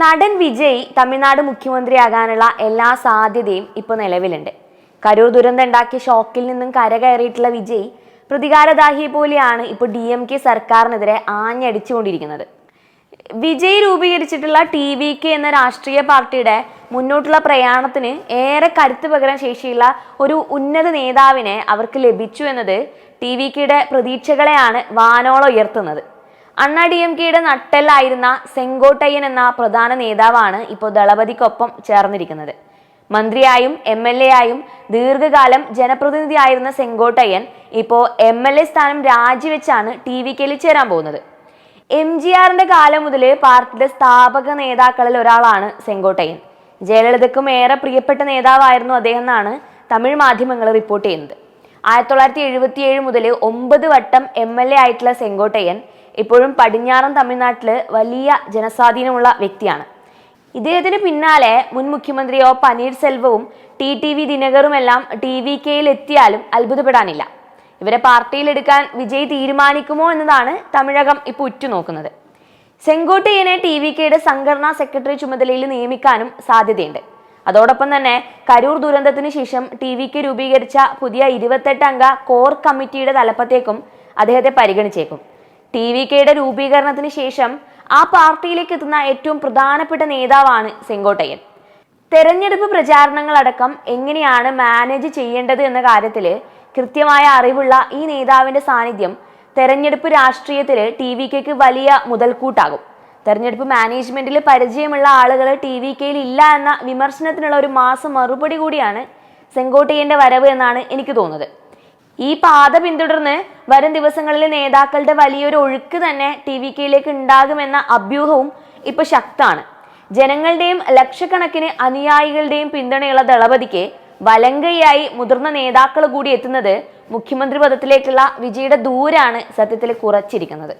നടൻ വിജയ് തമിഴ്നാട് മുഖ്യമന്ത്രിയാകാനുള്ള എല്ലാ സാധ്യതയും ഇപ്പൊ നിലവിലുണ്ട്. കരൂർ ദുരന്തം ഉണ്ടാക്കിയ ഷോക്കിൽ നിന്നും കരകയറിയിട്ടുള്ള വിജയ് പ്രതികാരദാഹിയെ പോലെയാണ് ഇപ്പോൾ ഡി എം കെ സർക്കാരിനെതിരെ ആഞ്ഞടിച്ചുകൊണ്ടിരിക്കുന്നത്. വിജയ് രൂപീകരിച്ചിട്ടുള്ള ടി വി കെ എന്ന രാഷ്ട്രീയ പാർട്ടിയുടെ മുന്നോട്ടുള്ള പ്രയാണത്തിന് ഏറെ കരുത്ത് പകരാൻ ശേഷിയുള്ള ഒരു ഉന്നത നേതാവിനെ അവർക്ക് ലഭിച്ചു എന്നത് ടി വി കെയുടെ പ്രതീക്ഷകളെയാണ് വാനോളം ഉയർത്തുന്നത്. അണ്ണാ ഡി എം കെയുടെ നട്ടെല്ലായിരുന്ന സെങ്കോട്ടയ്യൻ എന്ന പ്രധാന നേതാവാണ് ഇപ്പോൾ ദളപതിക്കൊപ്പം ചേർന്നിരിക്കുന്നത്. മന്ത്രിയായും എം എൽ എ ആയും ദീർഘകാലം ജനപ്രതിനിധിയായിരുന്ന സെങ്കോട്ടയ്യൻ ഇപ്പോൾ എം എൽ എ സ്ഥാനം രാജിവെച്ചാണ് ടി വി കെയിൽ ചേരാൻ പോകുന്നത്. എം ജി ആറിന്റെ കാലം മുതൽ പാർട്ടിയുടെ സ്ഥാപക നേതാക്കളിൽ ഒരാളാണ് സെങ്കോട്ടയ്യൻ. ജയലളിതയ്ക്കും ഏറെ പ്രിയപ്പെട്ട നേതാവായിരുന്നു അദ്ദേഹം എന്നാണ് തമിഴ് മാധ്യമങ്ങൾ റിപ്പോർട്ട് ചെയ്യുന്നത്. ആയിരത്തി തൊള്ളായിരത്തി എഴുപത്തിയേഴ് മുതൽ ഒമ്പത് വട്ടം എം എൽ എ ആയിട്ടുള്ള സെങ്കോട്ടയ്യൻ ഇപ്പോഴും പടിഞ്ഞാറൻ തമിഴ്നാട്ടിൽ വലിയ ജനസ്വാധീനമുള്ള വ്യക്തിയാണ്. ഇദ്ദേഹത്തിന് പിന്നാലെ മുൻ മുഖ്യമന്ത്രി ഒ പനീർസെൽവവും ടി ടി വി ദിനകറുമെല്ലാം ടി വി കെയിൽ എത്തിയാലും അത്ഭുതപ്പെടാനില്ല. ഇവരെ പാർട്ടിയിലെടുക്കാൻ വിജയ് തീരുമാനിക്കുമോ എന്നതാണ് തമിഴകം ഇപ്പോൾ ഉറ്റുനോക്കുന്നത്. സെങ്കോട്ടയ്യനെ ടി വി കെയുടെ സംഘടനാ സെക്രട്ടറി ചുമതലയിൽ നിയമിക്കാനും സാധ്യതയുണ്ട്. അതോടൊപ്പം തന്നെ കരൂർ ദുരന്തത്തിന് ശേഷം ടി വി കെ രൂപീകരിച്ച പുതിയ ഇരുപത്തെട്ട് അംഗ കോർ കമ്മിറ്റിയുടെ തലപ്പത്തേക്കും അദ്ദേഹത്തെ പരിഗണിച്ചേക്കും. ടി വി കെയുടെ രൂപീകരണത്തിന് ശേഷം ആ പാർട്ടിയിലേക്ക് എത്തുന്ന ഏറ്റവും പ്രധാനപ്പെട്ട നേതാവാണ് സെങ്കോട്ടയ്യൻ. തെരഞ്ഞെടുപ്പ് പ്രചാരണങ്ങളടക്കം എങ്ങനെയാണ് മാനേജ് ചെയ്യേണ്ടത് എന്ന കാര്യത്തിൽ കൃത്യമായ അറിവുള്ള ഈ നേതാവിന്റെ സാന്നിധ്യം തെരഞ്ഞെടുപ്പ് രാഷ്ട്രീയത്തിൽ ടി വി കെക്ക് വലിയ മുതൽക്കൂട്ടാകും. തെരഞ്ഞെടുപ്പ് മാനേജ്മെന്റിൽ പരിചയമുള്ള ആളുകൾ ടി വി കെയിൽ ഇല്ല എന്ന വിമർശനത്തിനുള്ള ഒരു മാസം മറുപടി കൂടിയാണ് സെങ്കോട്ടയ്യന്റെ വരവ് എന്നാണ് എനിക്ക് തോന്നുന്നത്. ഈ പാത പിന്തുടർന്ന് വരും ദിവസങ്ങളിൽ നേതാക്കളുടെ വലിയൊരു ഒഴുക്ക് തന്നെ ടി വി കെയിലേക്ക് ഉണ്ടാകുമെന്ന അഭ്യൂഹവും ഇപ്പൊ ശക്തമാണ്. ജനങ്ങളുടെയും ലക്ഷക്കണക്കിന് അനുയായികളുടെയും പിന്തുണയുള്ള ദളപതിക്ക് വലങ്കയായി മുതിർന്ന നേതാക്കൾ കൂടി എത്തുന്നത് മുഖ്യമന്ത്രി പദത്തിലേക്കുള്ള വിജയുടെ ദൂരാണ് സത്യത്തിൽ കുറച്ചിരിക്കുന്നത്.